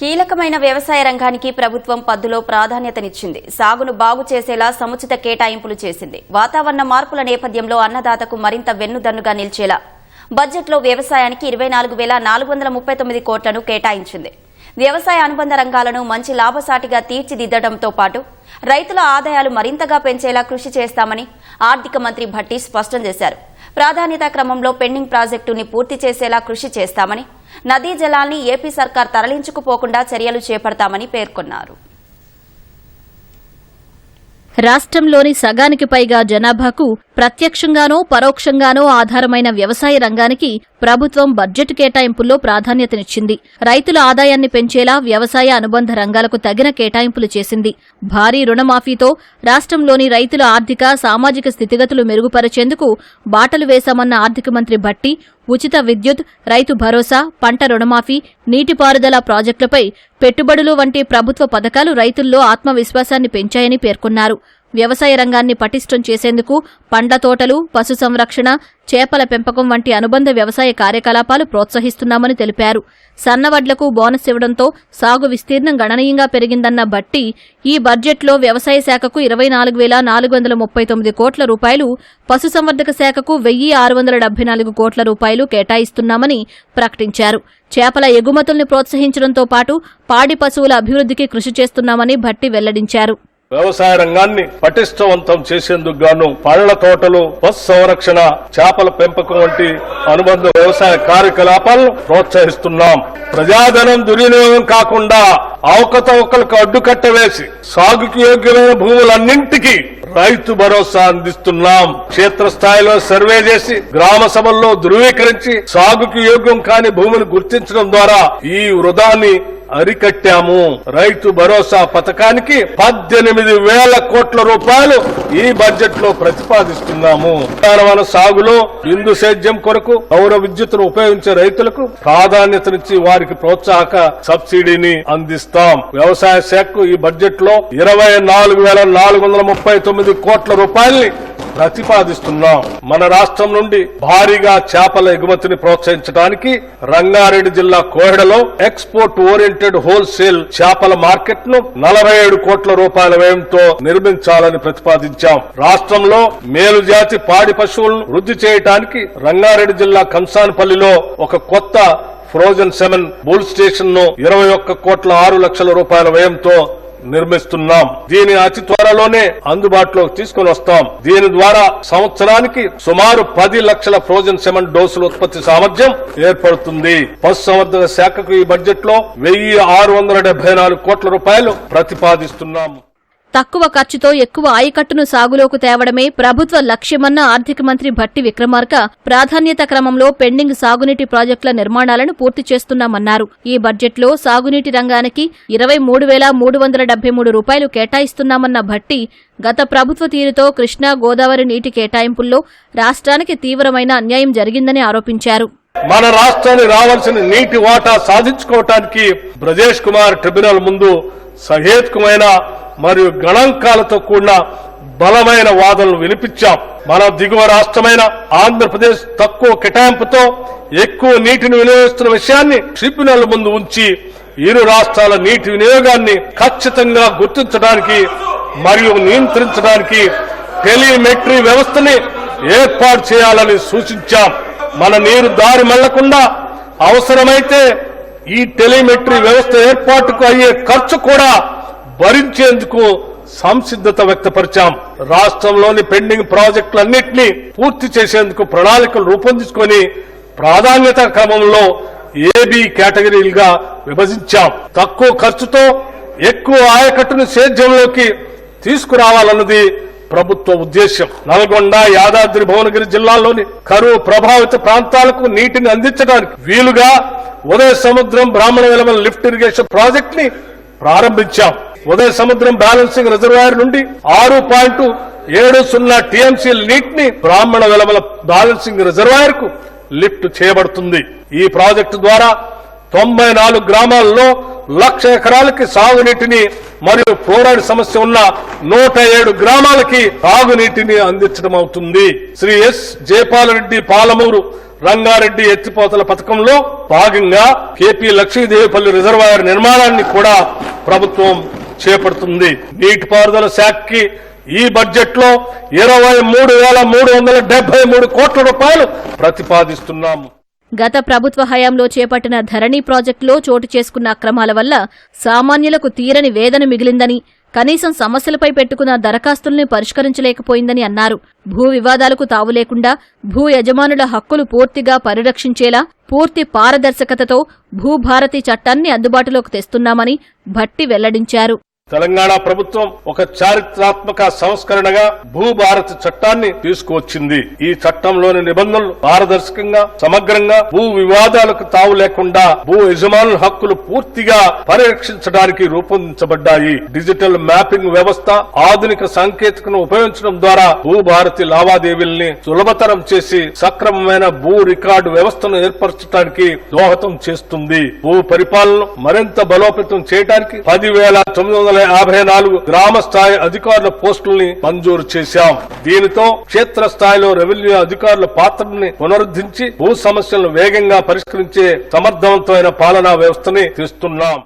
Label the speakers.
Speaker 1: కీలకమైన వ్యవసాయ రంగానికి ప్రభుత్వం పద్దులో ప్రాధాన్యతనిచ్చింది. సాగును బాగు చేసేలా సముచిత కేటాయింపులు చేసింది. వాతావరణ మార్పుల నేపథ్యంలో అన్నదాతకు మరింత వెన్నుదన్నుగా నిలిచేలా బడ్జెట్లో వ్యవసాయానికి ఇరవై నాలుగు వేల నాలుగు వందల ముప్పై తొమ్మిది కోట్లను కేటాయించింది. వ్యవసాయ అనుబంధ రంగాలను మంచి లాభసాటిగా తీర్చిదిద్దడంతో పాటు రైతుల ఆదాయాలు మరింతగా పెంచేలా కృషి చేస్తామని ఆర్థిక మంత్రి భట్టి స్పష్టం చేశారు. ప్రాధాన్యత క్రమంలో పెండింగ్ ప్రాజెక్టుని పూర్తి చేసేలా కృషి చేస్తామని నదీ జలాల్ని ఏపీ సర్కార్ తరలించుకుపోకుండా చర్యలు చేపడతామని పేర్కొన్నారు.
Speaker 2: రాష్ట్రంలోని సగానికి పైగా జనాభాకు ప్రత్యక్షంగానో పరోక్షంగానో ఆధారమైన వ్యవసాయ రంగానికి ప్రభుత్వం బడ్జెట్ కేటాయింపుల్లో ప్రాధాన్యతనిచ్చింది. రైతుల ఆదాయాన్ని పెంచేలా వ్యవసాయ అనుబంధ రంగాలకు తగిన కేటాయింపులు చేసింది. భారీ రుణమాఫీతో రాష్ట్రంలోని రైతుల ఆర్థిక సామాజిక స్థితిగతులు మెరుగుపరిచేందుకు బాటలు వేశామన్న ఆర్థిక మంత్రి భట్టి ఉచిత విద్యుత్ రైతు భరోసా పంట రుణమాఫీ నీటిపారుదల ప్రాజెక్టులపై పెట్టుబడులు వంటి ప్రభుత్వ పథకాలు రైతుల్లో ఆత్మవిశ్వాసాన్ని పెంచాయని పేర్కొన్నారు. వ్యవసాయ రంగాన్ని పటిష్టం చేసేందుకు పండ్ల తోటలు పశు సంరక్షణ చేపల పెంపకం వంటి అనుబంధ వ్యవసాయ కార్యకలాపాలు ప్రోత్సహిస్తున్నామని తెలిపారు. సన్నవడ్లకు బోనస్ ఇవ్వడంతో సాగు విస్తీర్ణం గణనీయంగా పెరిగిందన్న బట్టి ఈ బడ్జెట్లో వ్యవసాయ శాఖకు ఇరవై నాలుగు వేల నాలుగు వందల ముప్పై తొమ్మిది కోట్ల రూపాయలు పశుసంవర్ధక శాఖకు వెయ్యి ఆరు వందల డెబ్బై నాలుగు కోట్ల రూపాయలు కేటాయిస్తున్నామని ప్రకటించారు. చేపల ఎగుమతుల్ని ప్రోత్సహించడంతో పాటు పాడి పశువుల అభివృద్ధికి కృషి చేస్తున్నామని భట్టి వెల్లడించారు.
Speaker 3: వ్యవసాయ రంగాన్ని పటిష్టవంతం చేసేందుకు గాను పళ్ళ తోటలు పశు సంరక్షణ చేపల పెంపకం వంటి అనుబంధ వ్యవసాయ కార్యకలాపాలను ప్రోత్సహిస్తున్నాం. ప్రజాధనం దుర్వినియోగం కాకుండా అవకతవకలకు అడ్డుకట్ట వేసి సాగుకి యోగ్యమైన భూములన్నింటికీ రైతు భరోసా అందిస్తున్నాం. క్షేత్రస్థాయిలో సర్వే చేసి గ్రామ సభల్లో ధృవీకరించి సాగుకి యోగ్యం కాని భూమిని గుర్తించడం ద్వారా ఈ వృధాన్ని అరికట్టాము. రైతు భరోసా పథకానికి పద్దెనిమిది వేల కోట్ల రూపాయలు ఈ బడ్జెట్లో ప్రతిపాదిస్తున్నాము. ఉద్యానవన సాగులో బిందు సేద్యం కొరకు పౌర విద్యుత్తును ఉపయోగించే రైతులకు ప్రాధాన్యతనిచ్చి వారికి ప్రోత్సాహక సబ్సిడీని అందిస్తాం. వ్యవసాయ శాఖకు ఈ బడ్జెట్లో ఇరవై నాలుగు వేల నాలుగు వందల ముప్పై తొమ్మిది కోట్ల రూపాయల్ని ప్రతిపాదిస్తున్నాం. మన రాష్ట్రం నుండి భారీగా చేపల ఎగుమతిని ప్రోత్సహించడానికి రంగారెడ్డి జిల్లా కోహెడలో ఎక్స్పోర్ట్ ఓరియంట్ ఓరియంటెడ్ హోల్సేల్ చేపల మార్కెట్ను నలభై ఏడు కోట్ల రూపాయల వ్యయంతో నిర్మించాలని ప్రతిపాదించాం. రాష్ట్రంలో మేలు జాతి పాడి పశువులను వృద్ధి చేయడానికి రంగారెడ్డి జిల్లా కంసాన్పల్లిలో ఒక కొత్త ఫ్రోజన్ సెవెన్ బుల్ స్టేషన్ను ఇరవై ఒక్క కోట్ల ఆరు లక్షల రూపాయల వ్యయంతో నిర్మిస్తున్నాం. దీని అతి త్వరలోనే అందుబాటులోకి తీసుకుని వస్తాం. దీని ద్వారా సంవత్సరానికి సుమారు పది లక్షల ఫ్రోజన్ సిమెంట్ డోసుల ఉత్పత్తి సామర్థ్యం ఏర్పడుతుంది. పశుసంవర్ధక శాఖకు ఈ బడ్జెట్లో వెయ్యి ఆరు వందల డెబ్బై నాలుగు కోట్ల రూపాయలు ప్రతిపాదిస్తున్నాం
Speaker 2: తక్కువ ఖర్చుతో ఎక్కువ ఆయకట్టును సాగులోకి తేవడమే ప్రభుత్వ లక్ష్యమన్న ఆర్థిక మంత్రి భట్టి విక్రమార్క ప్రాధాన్యత క్రమంలో పెండింగ్ సాగునీటి ప్రాజెక్టుల నిర్మాణాలను పూర్తి చేస్తున్నామన్నారు. ఈ బడ్జెట్లో సాగునీటి రంగానికి ఇరవై మూడు వేల మూడు వందల డెబ్బై మూడు రూపాయలు కేటాయిస్తున్నామన్న భట్టి గత ప్రభుత్వ తీరుతో కృష్ణా గోదావరి నీటి కేటాయింపుల్లో రాష్ట్రానికి తీవ్రమైన అన్యాయం జరిగిందని ఆరోపించారు.
Speaker 3: మన రాష్ట్రానికి రావాల్సిన నీటి వాటా సాధించుకోవటానికి బ్రజేష్ కుమార్ ట్రిబ్యునల్ ముందు సహేతుకమైన మరియు గణాంకాలతో కూడిన బలమైన వాదనలు వినిపించాం. మన దిగువ రాష్ట్రమైన ఆంధ్రప్రదేశ్ తక్కువ కేటాయింపుతో ఎక్కువ నీటిని వినియోగిస్తున్న విషయాన్ని ట్రిబ్యునల్ ముందు ఉంచి ఇరు రాష్ట్రాల నీటి వినియోగాన్ని ఖచ్చితంగా గుర్తించడానికి మరియు నియంత్రించడానికి టెలిమెట్రీ వ్యవస్థని ఏర్పాటు చేయాలని సూచించాం. మన నీరు దారి మళ్ళకుండా అవసరమైతే ఈ టెలిమెట్రీ వ్యవస్థ ఏర్పాటుకు అయ్యే ఖర్చు కూడా భరించేందుకు సంసిద్ధత వ్యక్తపరిచాం. రాష్ట్రంలోని పెండింగ్ ప్రాజెక్టులన్నింటినీ పూర్తి చేసేందుకు ప్రణాళికలు రూపొందించుకొని ప్రాధాన్యత క్రమంలో ఏబీ కేటగిరీలుగా విభజించాం. తక్కువ ఖర్చుతో ఎక్కువ ఆయకట్టును సేద్యంలోకి తీసుకురావాలన్నది ప్రభుత్వ ఉద్దేశ్యం. నల్గొండ యాదాద్రి భువనగిరి జిల్లాల్లోని కరువు ప్రభావిత ప్రాంతాలకు నీటిని అందించడానికి వీలుగా ఉదయ సముద్రం బ్రాహ్మణ వెలమల లిఫ్ట్ ఇరిగేషన్ ప్రాజెక్ట్ని ప్రారంభించాం. ఉదయ సముద్రం బ్యాలెన్సింగ్ రిజర్వాయర్ నుండి ఆరు పాయింట్ ఏడు సున్నా టీఎంసీ నీటిని బ్రాహ్మణ వెలమల బ్యాలెన్సింగ్ రిజర్వాయర్కు లిఫ్ట్ చేయబడుతుంది. ఈ ప్రాజెక్టు ద్వారా తొంభై నాలుగు గ్రామాల్లో లక్ష ఎకరాలకి సాగునీటిని మరియు ఫ్లోరైడ్ సమస్య ఉన్న నూట ఏడు గ్రామాలకి తాగునీటిని అందించడం అవుతుంది. శ్రీ ఎస్. జయపాలరెడ్డి పాలమూరు రంగారెడ్డి ఎత్తిపోతల పథకంలో భాగంగా కేపీ లక్ష్మీదేవిపల్లి రిజర్వాయర్ నిర్మాణాన్ని కూడా ప్రభుత్వం చేపడుతుంది. నీటిపారుదల శాఖకి ఈ బడ్జెట్లో ఇరవై మూడు వేల మూడు వందల డెబ్బై మూడు కోట్ల రూపాయలు ప్రతిపాదిస్తున్నాము.
Speaker 2: గత ప్రభుత్వ హయాంలో చేపట్టిన ధరణి ప్రాజెక్టులో చోటు చేసుకున్న అక్రమాల వల్ల సామాన్యులకు తీరని వేదన మిగిలిందని కనీసం సమస్యలపై పెట్టుకున్న దరఖాస్తుల్ని పరిష్కరించలేకపోయిందని అన్నారు. భూ వివాదాలకు తావు లేకుండా భూ యజమానుల హక్కులు పూర్తిగా పరిరక్షించేలా పూర్తి పారదర్శకతతో భూభారతి చట్టాన్ని అందుబాటులోకి తెస్తున్నామని భట్టి వెల్లడించారు.
Speaker 3: తెలంగాణ ప్రభుత్వం ఒక చారిత్రాత్మక సంస్కరణగా భూభారతి చట్టాన్ని తీసుకువచ్చింది. ఈ చట్టంలోని నిబంధనలు పారదర్శకంగా సమగ్రంగా భూ వివాదాలకు తావు లేకుండా భూ యజమానుల హక్కులు పూర్తిగా పరిరక్షించడానికి రూపొందించబడ్డాయి. డిజిటల్ మ్యాపింగ్ వ్యవస్థ ఆధునిక సాంకేతికను ఉపయోగించడం ద్వారా భూభారతి లావాదేవీల్ని సులభతరం చేసి సక్రమమైన భూ రికార్డు వ్యవస్థను ఏర్పరచడానికి దోహదం చేస్తుంది. భూ పరిపాలన మరింత బలోపేతం చేయడానికి పదివేల తొమ్మిది వందల వందల యాభై నాలుగు గ్రామ స్థాయి అధికారుల పోస్టుల్ని మంజూరు చేశాం. దీనితో క్షేత్ర స్థాయిలో రెవెన్యూ అధికారుల పాత్రని పునరుద్ధరించి భూ సమస్యలను వేగంగా పరిష్కరించే సమర్థవంతమైన పాలనా వ్యవస్థని తెస్తున్నాం.